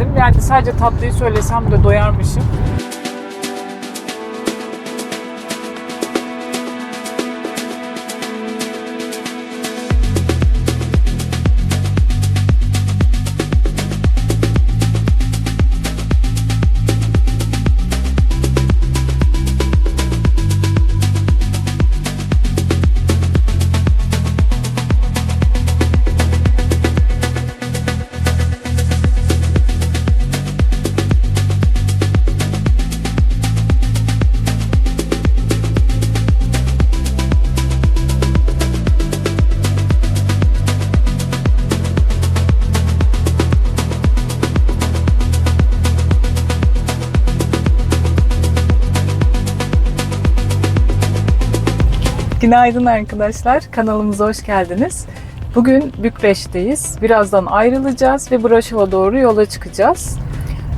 beğendim. Yani sadece tatlıyı söylesem de doyarmışım. Günaydın arkadaşlar. Kanalımıza hoş geldiniz. Bugün Bükreş'teyiz. Birazdan ayrılacağız ve Braşov'a doğru yola çıkacağız.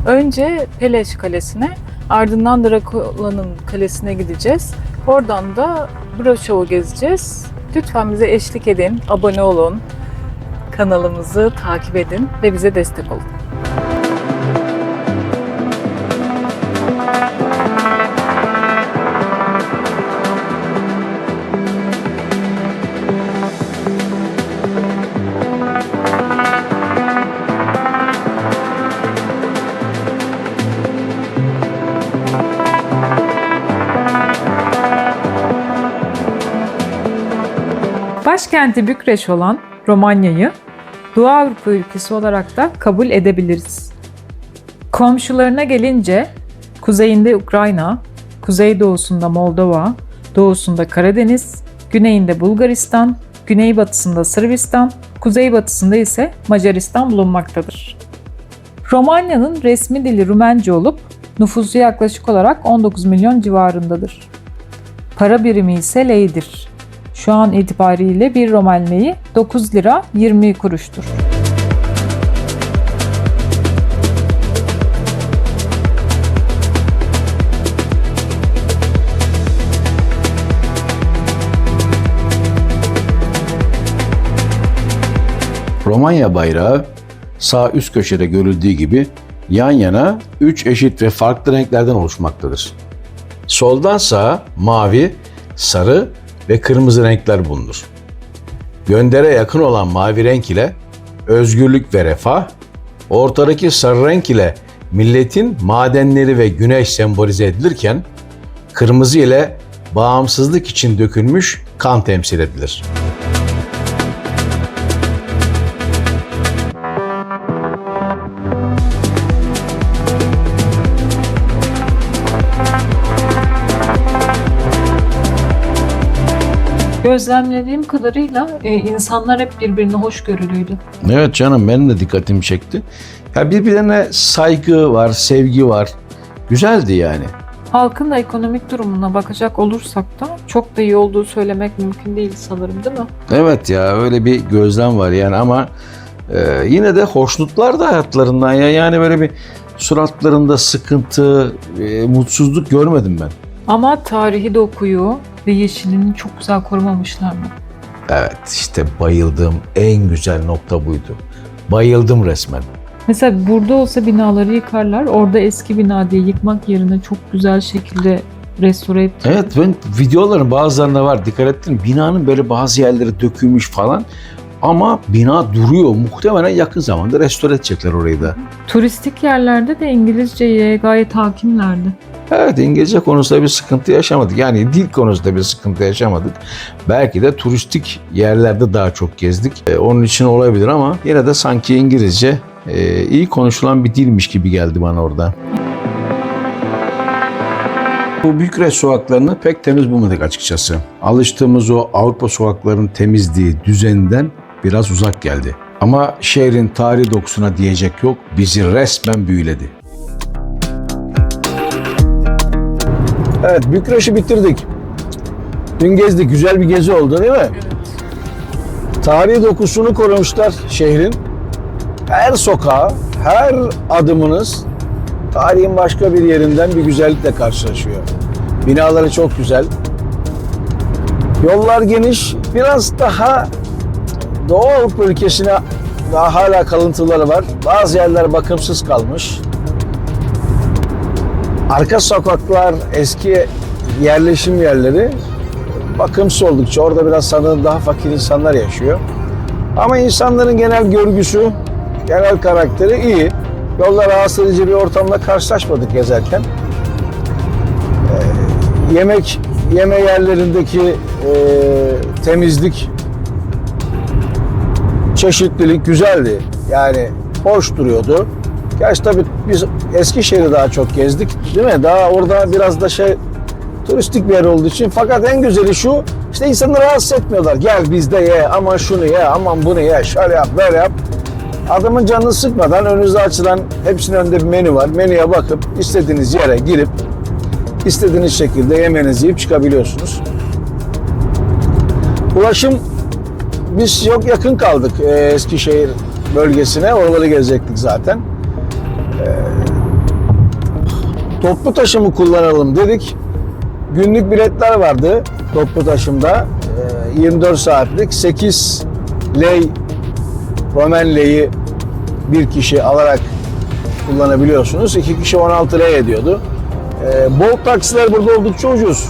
Önce Peleş Kalesi'ne, ardından Drakula'nın kalesine gideceğiz. Oradan da Braşov'u gezeceğiz. Lütfen bize eşlik edin, abone olun, kanalımızı takip edin ve bize destek olun. Başkenti Bükreş olan Romanya'yı Doğu Avrupa ülkesi olarak da kabul edebiliriz. Komşularına gelince kuzeyinde Ukrayna, kuzeydoğusunda Moldova, doğusunda Karadeniz, güneyinde Bulgaristan, güneybatısında Sırbistan, kuzeybatısında ise Macaristan bulunmaktadır. Romanya'nın resmi dili Rumence olup nüfusu yaklaşık olarak 19 milyon civarındadır. Para birimi ise leydir. Şu an itibariyle bir Romanleyi 9 lira 20 kuruştur. Romanya bayrağı sağ üst köşede görüldüğü gibi yan yana üç eşit ve farklı renklerden oluşmaktadır. Soldan sağa mavi, sarı ve kırmızı renkler bulunur. Göndere yakın olan mavi renk ile özgürlük ve refah, ortadaki sarı renk ile milletin madenleri ve güneş sembolize edilirken, kırmızı ile bağımsızlık için dökülmüş kan temsil edilir. Gözlemlediğim kadarıyla e, insanlar hep birbirine hoşgörülüydü. Evet canım benim de dikkatimi çekti. Ya birbirine saygı var, sevgi var. Güzeldi yani. Halkın da ekonomik durumuna bakacak olursak da çok da iyi olduğu söylemek mümkün değil sanırım değil mi? Evet ya öyle bir gözlem var yani ama e, yine de hoşnutlar da hayatlarından ya. Yani böyle bir suratlarında sıkıntı, e, mutsuzluk görmedim ben. Ama tarihi dokuyu ve yeşilini çok güzel korumamışlar mı? Evet işte bayıldığım en güzel nokta buydu. Bayıldım resmen. Mesela burada olsa binaları yıkarlar. Orada eski bina diye yıkmak yerine çok güzel şekilde restore et. Evet ben videoların bazılarında var dikkat ettin. Binanın böyle bazı yerleri dökülmüş falan. Ama bina duruyor. Muhtemelen yakın zamanda restore edecekler orayı da. Turistik yerlerde de İngilizceye gayet hakimlerdi. Evet İngilizce konusunda bir sıkıntı yaşamadık. Yani dil konusunda bir sıkıntı yaşamadık. Belki de turistik yerlerde daha çok gezdik. Ee, onun için olabilir ama yine de sanki İngilizce e, iyi konuşulan bir dilmiş gibi geldi bana orada. Bu Bükreş sokaklarını pek temiz bulmadık açıkçası. Alıştığımız o Avrupa sokaklarının temizliği, düzeninden biraz uzak geldi. Ama şehrin tarihi dokusuna diyecek yok, bizi resmen büyüledi. Evet, Bükreş'i bitirdik. Dün gezdik, güzel bir gezi oldu değil mi? Tarihi dokusunu korumuşlar şehrin. Her sokağı, her adımınız tarihin başka bir yerinden bir güzellikle karşılaşıyor. Binaları çok güzel. Yollar geniş, biraz daha Doğu Avrupa ülkesine daha hala kalıntıları var. Bazı yerler bakımsız kalmış. Arka sokaklar, eski yerleşim yerleri bakımsız oldukça orada biraz sanırım daha fakir insanlar yaşıyor. Ama insanların genel görgüsü, genel karakteri iyi. Yolda rahatsız edici bir ortamda karşılaşmadık gezerken. Ee, yemek yeme yerlerindeki e, temizlik, çeşitlilik güzeldi. Yani hoş duruyordu. Gerçi tabii biz Eskişehir'i daha çok gezdik değil mi? Daha orada biraz da şey turistik bir yer olduğu için. Fakat en güzeli şu, işte insanları rahatsız etmiyorlar. Gel bizde ye, aman şunu ye, aman bunu ye, şöyle yap, böyle yap. Adamın canını sıkmadan önünüzde açılan hepsinin önünde bir menü var. Menüye bakıp istediğiniz yere girip istediğiniz şekilde yemeğinizi yiyip çıkabiliyorsunuz. Ulaşım biz yok yakın kaldık e, Eskişehir bölgesine. Oraları gezecektik zaten. E, toplu taşımı kullanalım dedik. Günlük biletler vardı toplu taşımda. E, 24 saatlik 8 lei Roman leyi bir kişi alarak kullanabiliyorsunuz. İki kişi 16 lei ediyordu. E, Bolt taksiler burada oldukça ucuz.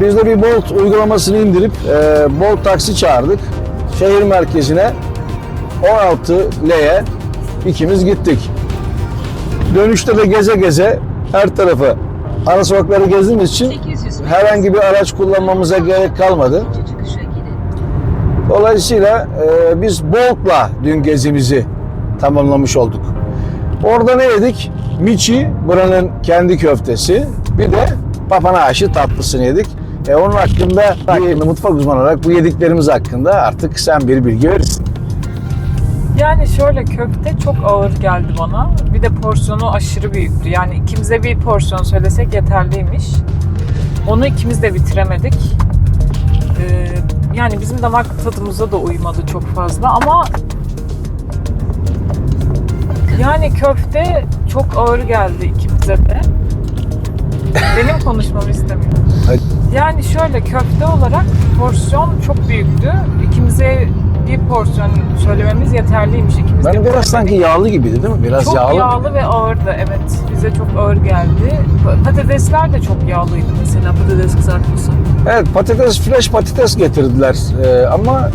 Biz de bir Bolt uygulamasını indirip e, Bolt taksi çağırdık. Şehir merkezine 16 L'ye ikimiz gittik. Dönüşte de geze geze her tarafı ara sokakları gezdiğimiz için herhangi bir araç kullanmamıza gerek kalmadı. Dolayısıyla e, biz Bolt'la dün gezimizi tamamlamış olduk. Orada ne yedik? Michi, buranın kendi köftesi. Bir de papanaşı tatlısını yedik. E, onun hakkında, hakkında mutfak uzmanı olarak bu yediklerimiz hakkında artık sen bir bilgi verirsin. Yani şöyle köfte çok ağır geldi bana. Bir de porsiyonu aşırı büyüktü. Yani ikimize bir porsiyon söylesek yeterliymiş. Onu ikimiz de bitiremedik. Ee, yani bizim damak tadımıza da uymadı çok fazla ama yani köfte çok ağır geldi ikimize de. Benim konuşmamı istemiyor. Yani şöyle köfte olarak porsiyon çok büyüktü. İkimize bir porsiyon söylememiz yeterliymiş. İkimiz de Ben biraz sanki yağlı gibiydi değil mi? Biraz çok yağlı. yağlı, ve ağırdı evet. Bize çok ağır geldi. Pa- Patatesler de çok yağlıydı mesela patates kızartması. Evet patates, fresh patates getirdiler. Ee, ama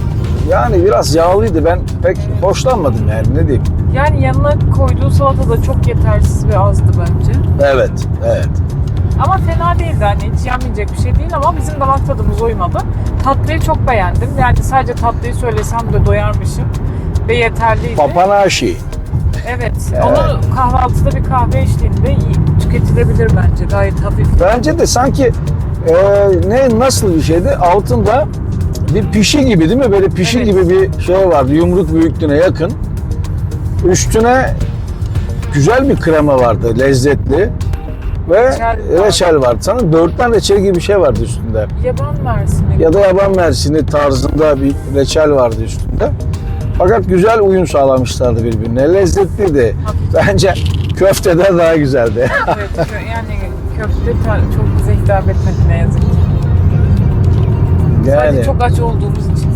yani biraz yağlıydı. Ben pek hoşlanmadım yani ne diyeyim. Yani yanına koyduğu salata da çok yetersiz ve azdı bence. Evet, evet. Ama fena değildi hani hiç yenmeyecek bir şey değil ama bizim damak tadımız uymadı. Tatlıyı çok beğendim. Yani sadece tatlıyı söylesem de doyarmışım ve yeterliydi. Papanashi. Evet. Onu kahvaltıda bir kahve eşliğinde iyi, tüketilebilir bence. Gayet hafif. Bence de sanki e, ne nasıl bir şeydi? Altında bir pişi gibi değil mi? Böyle pişi Evet. gibi bir şey vardı. Yumruk büyüklüğüne yakın. Üstüne güzel bir krema vardı. Lezzetli. Ve Reçel reçel vardı. Sanırım dörtten reçel gibi bir şey vardı üstünde. Yaban mersini. Ya da yaban mersini tarzında bir reçel vardı üstünde. Fakat güzel uyum sağlamışlardı birbirine. Lezzetliydi. Bence köfteden daha güzeldi. Evet, yani köfte çok bize hitap etmedi ne yazık ki. Yani Sadece çok aç olduğumuz için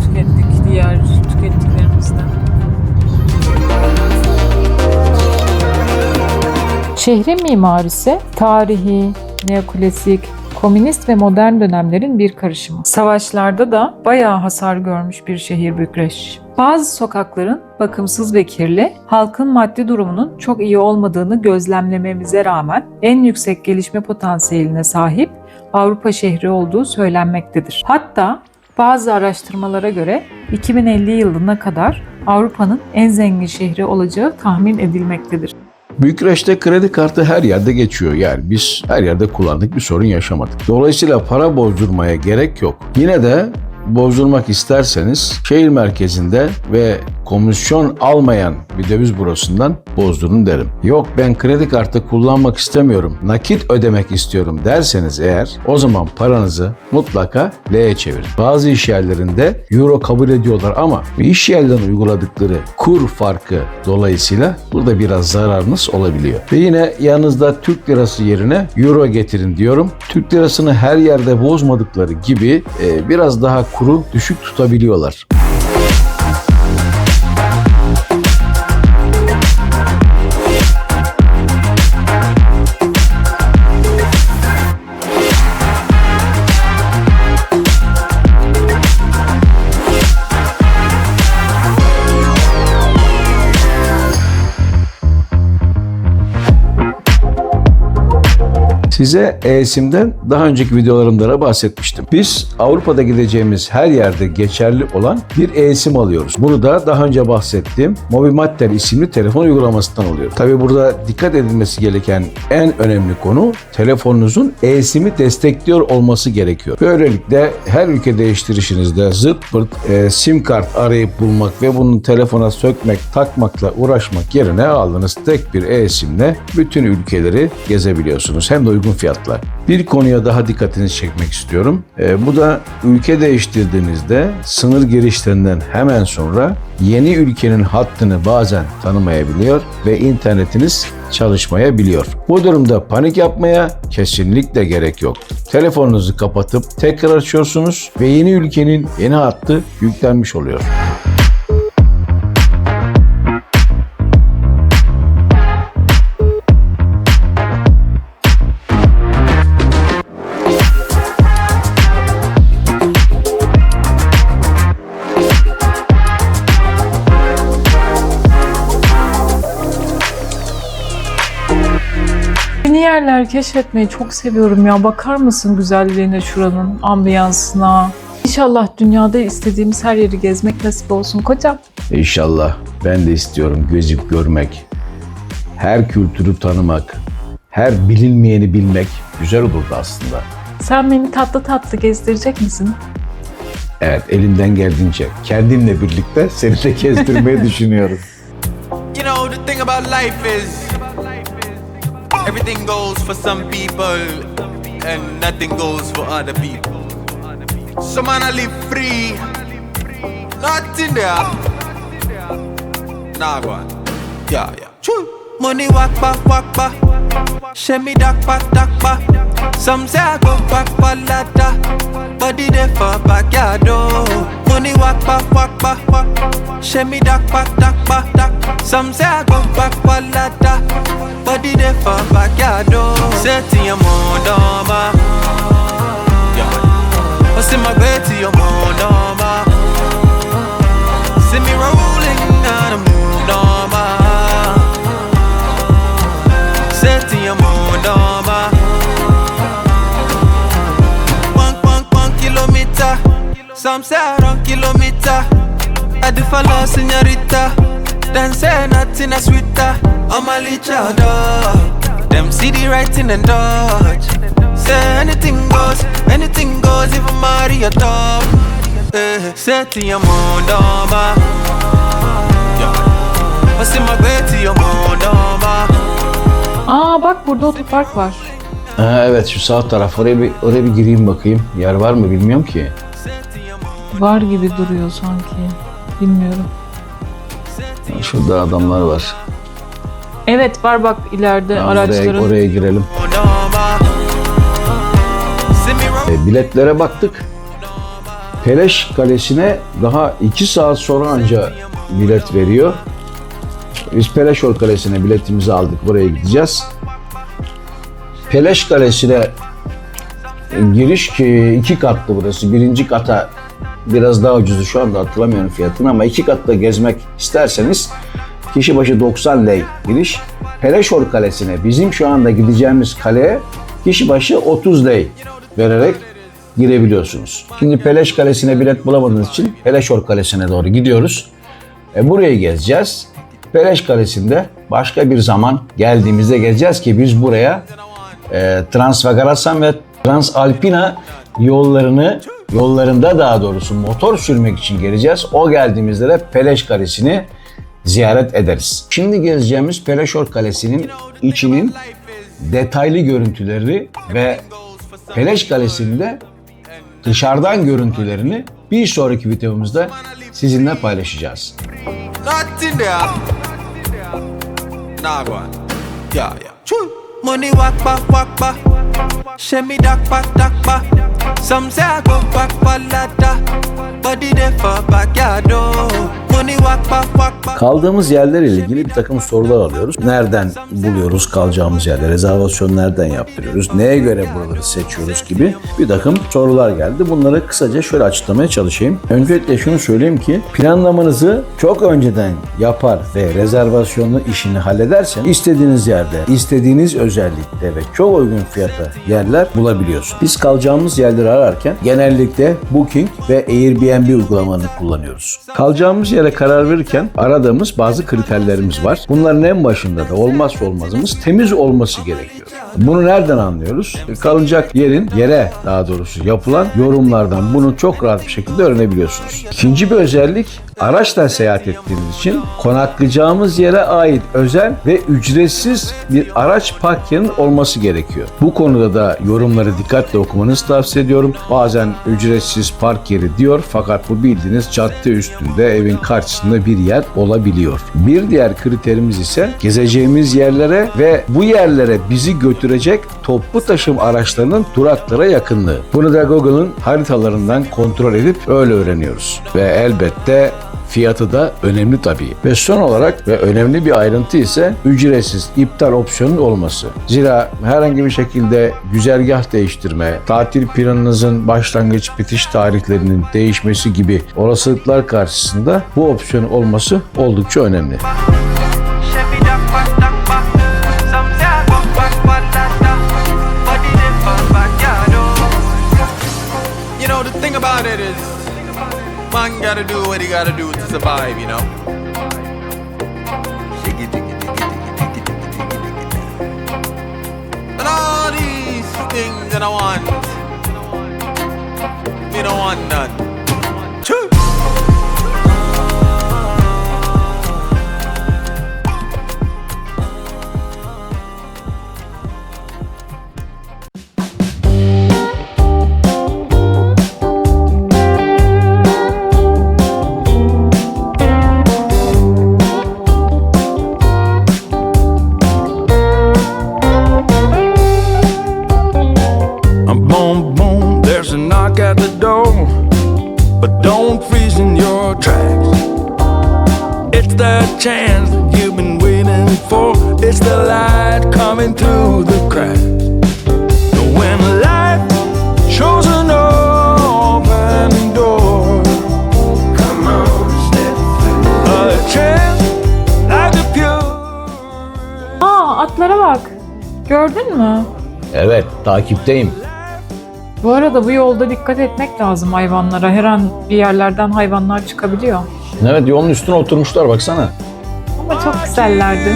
Şehrin mimarisi tarihi, neoklasik, komünist ve modern dönemlerin bir karışımı. Savaşlarda da bayağı hasar görmüş bir şehir Bükreş. Bazı sokakların bakımsız ve kirli, halkın maddi durumunun çok iyi olmadığını gözlemlememize rağmen en yüksek gelişme potansiyeline sahip Avrupa şehri olduğu söylenmektedir. Hatta bazı araştırmalara göre 2050 yılına kadar Avrupa'nın en zengin şehri olacağı tahmin edilmektedir. Bükreş'te kredi kartı her yerde geçiyor. Yani biz her yerde kullandık bir sorun yaşamadık. Dolayısıyla para bozdurmaya gerek yok. Yine de bozdurmak isterseniz şehir merkezinde ve komisyon almayan bir döviz bürosundan bozdurun derim. Yok ben kredi kartı kullanmak istemiyorum, nakit ödemek istiyorum derseniz eğer o zaman paranızı mutlaka L'ye çevirin. Bazı iş yerlerinde euro kabul ediyorlar ama iş yerlerinin uyguladıkları kur farkı dolayısıyla burada biraz zararınız olabiliyor. Ve yine yanınızda Türk lirası yerine euro getirin diyorum. Türk lirasını her yerde bozmadıkları gibi e, biraz daha kuru düşük tutabiliyorlar. Size e-sim'den daha önceki videolarımda da bahsetmiştim. Biz Avrupa'da gideceğimiz her yerde geçerli olan bir e-sim alıyoruz. Bunu da daha önce bahsettiğim Mobimatter isimli telefon uygulamasından alıyoruz. Tabi burada dikkat edilmesi gereken en önemli konu telefonunuzun e-sim'i destekliyor olması gerekiyor. Böylelikle her ülke değiştirişinizde zırt pırt e, sim kart arayıp bulmak ve bunun telefona sökmek, takmakla uğraşmak yerine aldığınız tek bir e-simle bütün ülkeleri gezebiliyorsunuz. Hem de uygun fiyatla. Bir konuya daha dikkatinizi çekmek istiyorum. E, bu da ülke değiştirdiğinizde sınır girişlerinden hemen sonra yeni ülkenin hattını bazen tanımayabiliyor ve internetiniz çalışmayabiliyor. Bu durumda panik yapmaya kesinlikle gerek yok. Telefonunuzu kapatıp tekrar açıyorsunuz ve yeni ülkenin yeni hattı yüklenmiş oluyor. Yerler keşfetmeyi çok seviyorum ya. Bakar mısın güzelliğine şuranın, ambiyansına. İnşallah dünyada istediğimiz her yeri gezmek nasip olsun kocam. İnşallah ben de istiyorum gözüp görmek, her kültürü tanımak, her bilinmeyeni bilmek güzel olurdu aslında. Sen beni tatlı tatlı gezdirecek misin? Evet elimden geldiğince kendimle birlikte seni de gezdirmeyi düşünüyorum. You know, the thing about life is everything goes for some people and nothing goes for other people. So man I live free, nothing there. Nah, go on. Yeah, yeah. Choo. Money walk back, walk back. Show me duck back, duck back. Some say I go back, balada. Body there for backyard, oh. Money walk back, walk back, walk. Show me duck back, duck back. Some say I go back, balada. Body there for backyard, oh. Setting your mood on, ma. Yeah. What's in my bed to your ma. See me rolling on the moon, on, Some say I run kilometer. I do follow. Then say nothing is sweeter. I'm a licha dog. Them see the writing and dodge. Say anything goes, anything goes. Even Maria top. Eh, set in your mood, ma. Yeah. What's in my bed to your mood, ma. Aa bak burada otopark var. Ha, evet şu sağ taraf oraya bir oraya bir gireyim bakayım. Yer var mı bilmiyorum ki. Var gibi duruyor sanki. Bilmiyorum. Şurada adamlar var. Evet var bak ileride Tamam, araçların. Oraya, oraya girelim. E, biletlere baktık. Peleş Kalesi'ne daha 2 saat sonra anca bilet veriyor. Biz Peleşor Kalesi'ne biletimizi aldık. Buraya gideceğiz. Peleş Kalesi'ne giriş ki iki katlı burası. Birinci kata biraz daha ucuzu şu anda hatırlamıyorum fiyatını ama iki katlı gezmek isterseniz kişi başı 90 lei giriş. Peleşor Kalesi'ne bizim şu anda gideceğimiz kaleye kişi başı 30 lei vererek girebiliyorsunuz. Şimdi Peleş Kalesi'ne bilet bulamadığınız için Peleşor Kalesi'ne doğru gidiyoruz. E, burayı gezeceğiz. Peleş Kalesi'nde başka bir zaman geldiğimizde geleceğiz ki biz buraya e, Transvagarasan ve Transalpina yollarını yollarında daha doğrusu motor sürmek için geleceğiz. O geldiğimizde de Peleş Kalesi'ni ziyaret ederiz. Şimdi gezeceğimiz Peleşor Kalesi'nin içinin detaylı görüntüleri ve Peleş Kalesi'nde dışarıdan görüntülerini bir sonraki videomuzda sizinle paylaşacağız. Nothing there. Nah, go on. Yeah. Money walk back, walk back. Show me duck back, duck back. Some say I go back, balada. Body there for backyard, oh. Kaldığımız yerlerle ilgili bir takım sorular alıyoruz. Nereden buluyoruz kalacağımız yerleri? Rezervasyon nereden yaptırıyoruz? Neye göre buraları seçiyoruz gibi bir takım sorular geldi. Bunları kısaca şöyle açıklamaya çalışayım. Öncelikle şunu söyleyeyim ki planlamanızı çok önceden yapar ve rezervasyonlu işini halledersen istediğiniz yerde, istediğiniz özellikte ve çok uygun fiyata yerler bulabiliyorsunuz. Biz kalacağımız yerleri ararken genellikle Booking ve Airbnb uygulamalarını kullanıyoruz. Kalacağımız yere karar verirken aradığımız bazı kriterlerimiz var. Bunların en başında da olmazsa olmazımız temiz olması gerekiyor. Bunu nereden anlıyoruz? Kalacak yerin, yere daha doğrusu yapılan yorumlardan bunu çok rahat bir şekilde öğrenebiliyorsunuz. İkinci bir özellik araçla seyahat ettiğimiz için konaklayacağımız yere ait özel ve ücretsiz bir araç park yerinin olması gerekiyor. Bu konuda da yorumları dikkatle okumanızı tavsiye ediyorum. Bazen ücretsiz park yeri diyor fakat bu bildiğiniz cadde üstünde evin karşısında bir yer olabiliyor. Bir diğer kriterimiz ise gezeceğimiz yerlere ve bu yerlere bizi götürecek toplu taşım araçlarının duraklara yakınlığı. Bunu da Google'ın haritalarından kontrol edip öyle öğreniyoruz. Ve elbette Fiyatı da önemli tabii. Ve son olarak ve önemli bir ayrıntı ise ücretsiz iptal opsiyonun olması. Zira herhangi bir şekilde güzergah değiştirme, tatil planınızın başlangıç bitiş tarihlerinin değişmesi gibi olasılıklar karşısında bu opsiyonun olması oldukça önemli. İt is, man gotta do what he gotta do to survive, you know. And all these things that I want, me don't want none. Gördün mü? Evet, takipteyim. Bu arada bu yolda dikkat etmek lazım hayvanlara. Her an bir yerlerden hayvanlar çıkabiliyor. Evet, yolun üstüne oturmuşlar baksana. Ama çok güzellerdi.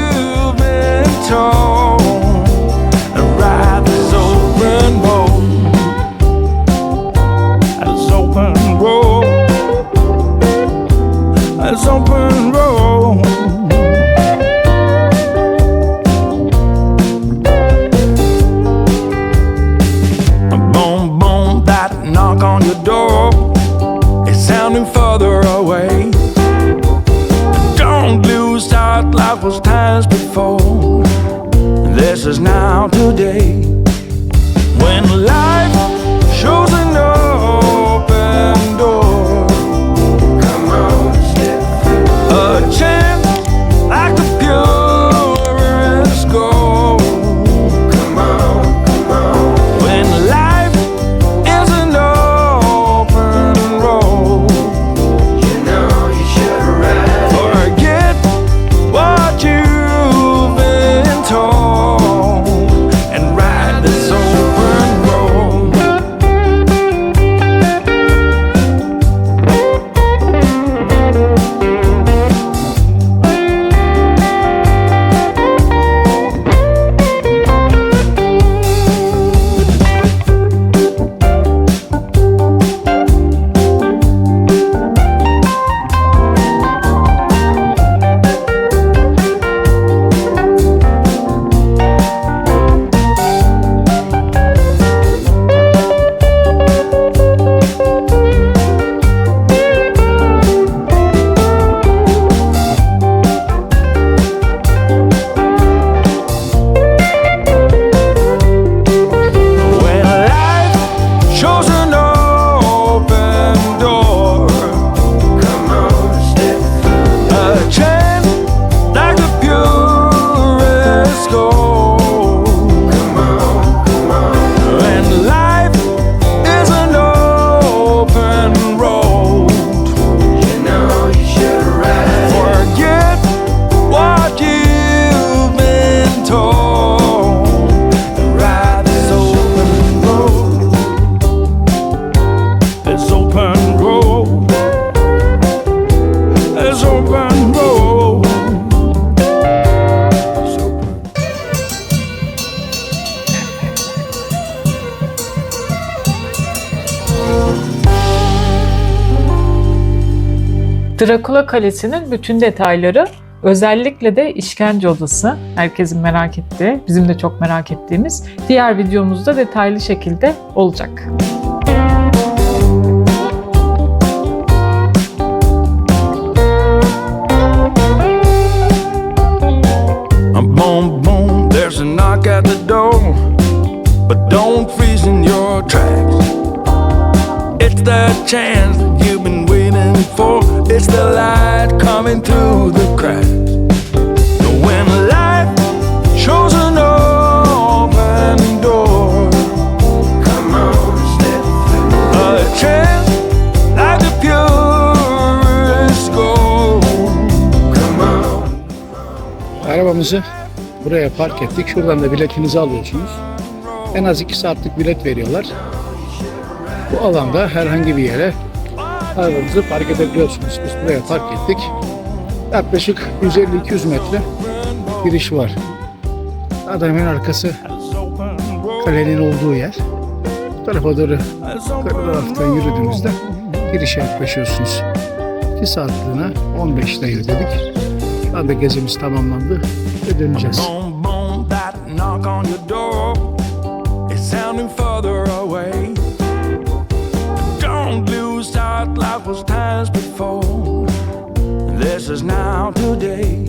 Open road. Now today. was. Drakula Kalesi'nin bütün detayları Özellikle de işkence odası, herkesin merak ettiği, bizim de çok merak ettiğimiz diğer videomuzda detaylı şekilde olacak. Müzik your tracks. It's that chance that you've been waiting for. It's the light coming through the cracks. When life shows an open door, come on, step through. A chance like the purest gold. Come on. Arabamızı buraya park ettik. Şuradan da biletinizi alıyorsunuz. En az 2 saatlik bilet veriyorlar. Bu alanda herhangi bir yere arabamızı park edebiliyorsunuz. Biz buraya park ettik. Yaklaşık 150-200 metre giriş var. Da hemen arkası kalenin olduğu yer. Bu tarafa doğru taraftan yürüdüğünüzde girişe yaklaşıyorsunuz. 2 saatliğine 15 lira ödedik. Şu anda gezimiz tamamlandı ve döneceğiz. day.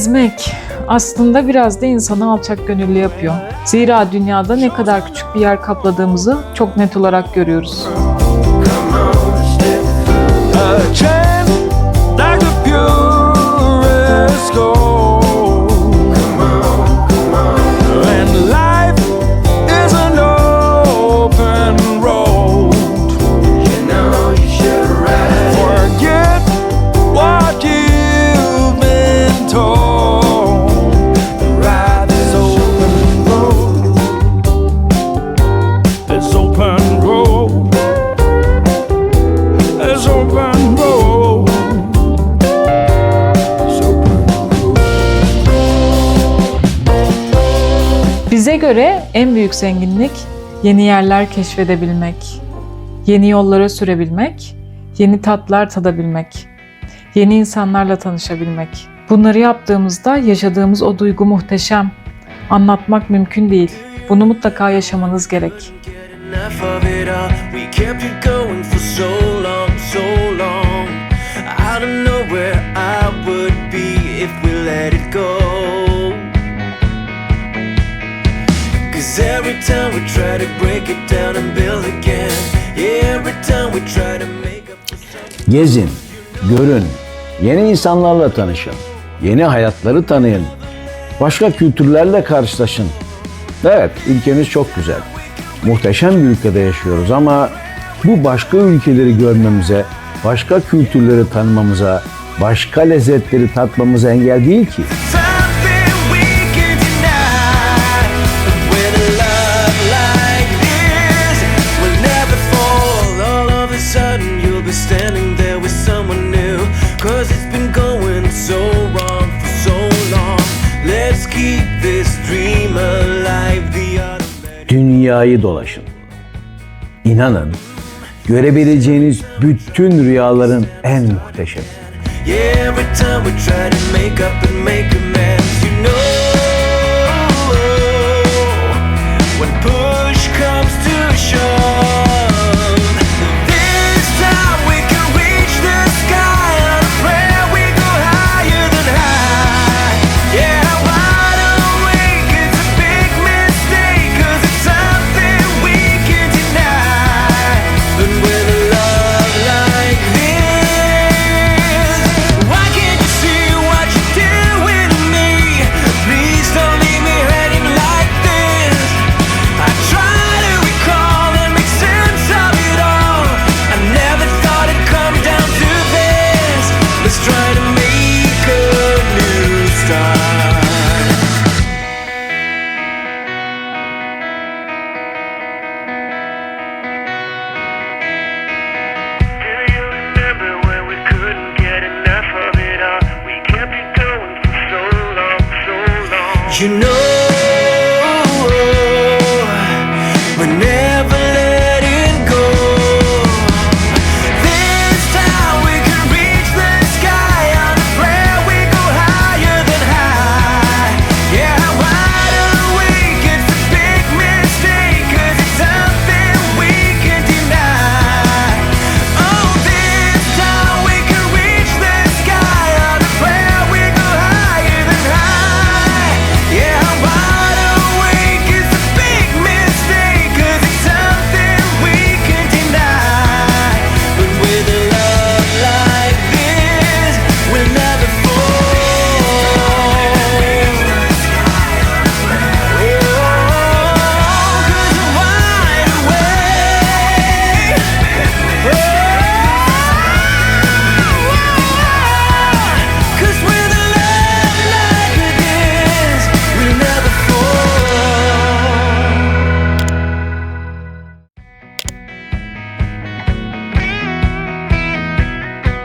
Gezmek aslında biraz da insanı alçak gönüllü yapıyor. Zira dünyada ne kadar küçük bir yer kapladığımızı çok net olarak görüyoruz. Like the. Göre en büyük zenginlik yeni yerler keşfedebilmek, yeni yollara sürebilmek, yeni tatlar tadabilmek, yeni insanlarla tanışabilmek. Bunları yaptığımızda yaşadığımız o duygu muhteşem. Anlatmak mümkün değil. Bunu mutlaka yaşamanız gerek. Gezin, görün, yeni insanlarla tanışın, yeni hayatları tanıyın, başka kültürlerle karşılaşın. Evet, ülkemiz çok güzel. Muhteşem bir ülkede yaşıyoruz ama bu başka ülkeleri görmemize, başka kültürleri tanımamıza, başka lezzetleri tatmamıza engel değil ki. dünyayı dolaşın. İnanın, görebileceğiniz bütün rüyaların en muhteşemi. Yeah, every time we try to make up and make amends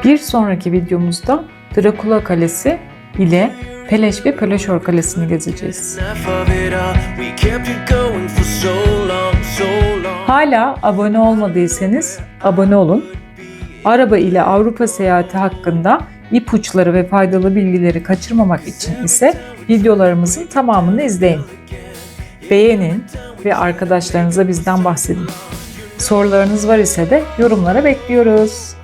Bir sonraki videomuzda Drakula Kalesi ile Peleş ve Peleşor Kalesi'ni gezeceğiz. Hala abone olmadıysanız abone olun. Araba ile Avrupa seyahati hakkında ipuçları ve faydalı bilgileri kaçırmamak için ise videolarımızın tamamını izleyin. Beğenin ve arkadaşlarınıza bizden bahsedin. Sorularınız var ise de yorumlara bekliyoruz.